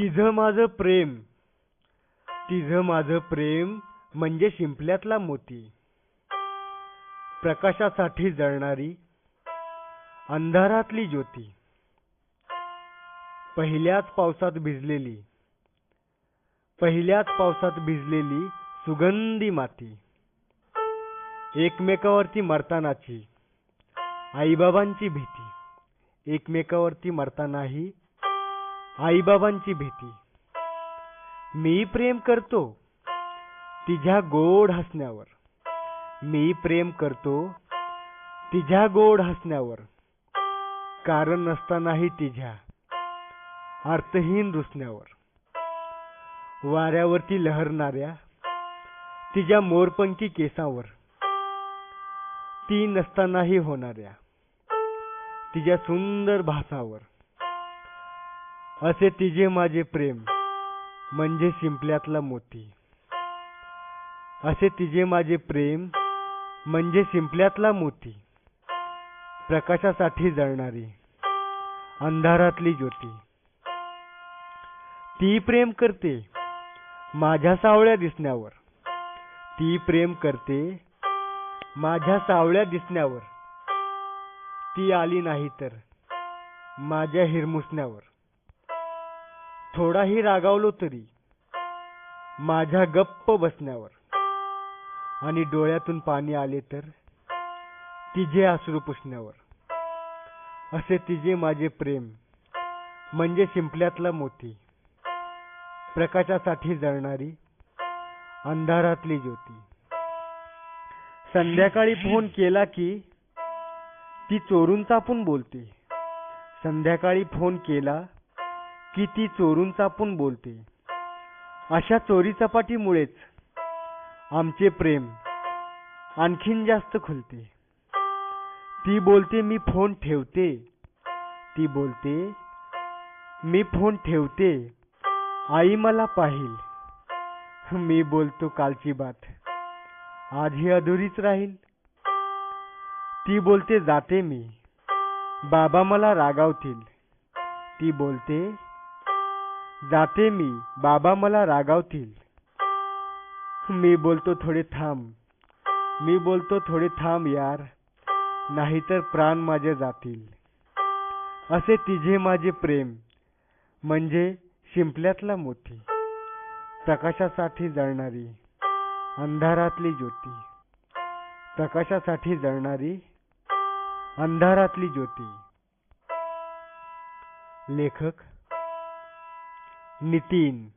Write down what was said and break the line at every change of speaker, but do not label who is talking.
तिझं माझं प्रेम. तिझं माझं प्रेम म्हणजे शिंपल्यातला मोती. प्रकाशासाठी जळणारी अंधारातली ज्योती. पहिल्याच पावसात भिजलेली पहिल्याच पावसात भिजलेली सुगंधी माती. एकमेकावरती मरतानाची आईबाबांची भीती. एकमेकावरती मरतानाही आईबाबांची भीती. मी प्रेम करतो तिझ्या गोड हसण्यावर. मी प्रेम करतो तिझ्या गोड हसण्यावर. कारण नसतानाही तिझ्या अर्थहीन रुसण्यावर. वाऱ्यावरती लहरणाऱ्या तिच्या मोरपंखी केसावर. ती नसतानाही होणाऱ्या तिच्या सुंदर भासावर. असे तिचे माझे प्रेम म्हणजे शिंपल्यातला मोती. असे तिचे माझे प्रेम म्हणजे शिंपल्यातला मोती. प्रकाशासाठी जळणारी अंधारातली ज्योती. ती प्रेम करते माझ्या सावळ्या दिसण्यावर. ती प्रेम करते माझ्या सावळ्या दिसण्यावर. ती आली नाही तर माझ्या हिरमुसण्यावर. थोडाही रागावलो तरी माझ्या गप्प बसण्यावर आणि डोळ्यातून पाणी आले तर तिचे आसरू पुसण्यावर. असे तिचे माझे प्रेम म्हणजे शिंपल्यातला मोती प्रकाशासाठी जळणारी अंधारातली ज्योती. संध्याकाळी फोन केला की ती चोरून चापून बोलते. संध्याकाळी फोन केला की ती चोरून चापून बोलते. अशा चोरी चपाटीमुळेच आमचे प्रेम आणखीन जास्त खुलते. ती बोलते मी फोन ठेवते. ती बोलते मी फोन ठेवते. आई मला पाहिल. मी बोलतो कालची बात. आज ही अधुरीच राहील. ती बोलते जाते मी. बाबा मला रागावतील. ती बोलते जाते मी. बाबा मला रागावतील. मी बोलतो थोडे थांब. मी बोलतो थोडे थांब यार. नाहीतर प्राण माझे जातील. असे तिझे माझे प्रेम. म्हणजे शिंपल्यातला मोती. प्रकाशासाठी जळणारी. अंधारातली ज्योती. प्रकाशासाठी जळणारी. अंधारातली ज्योती. लेखक नितीन.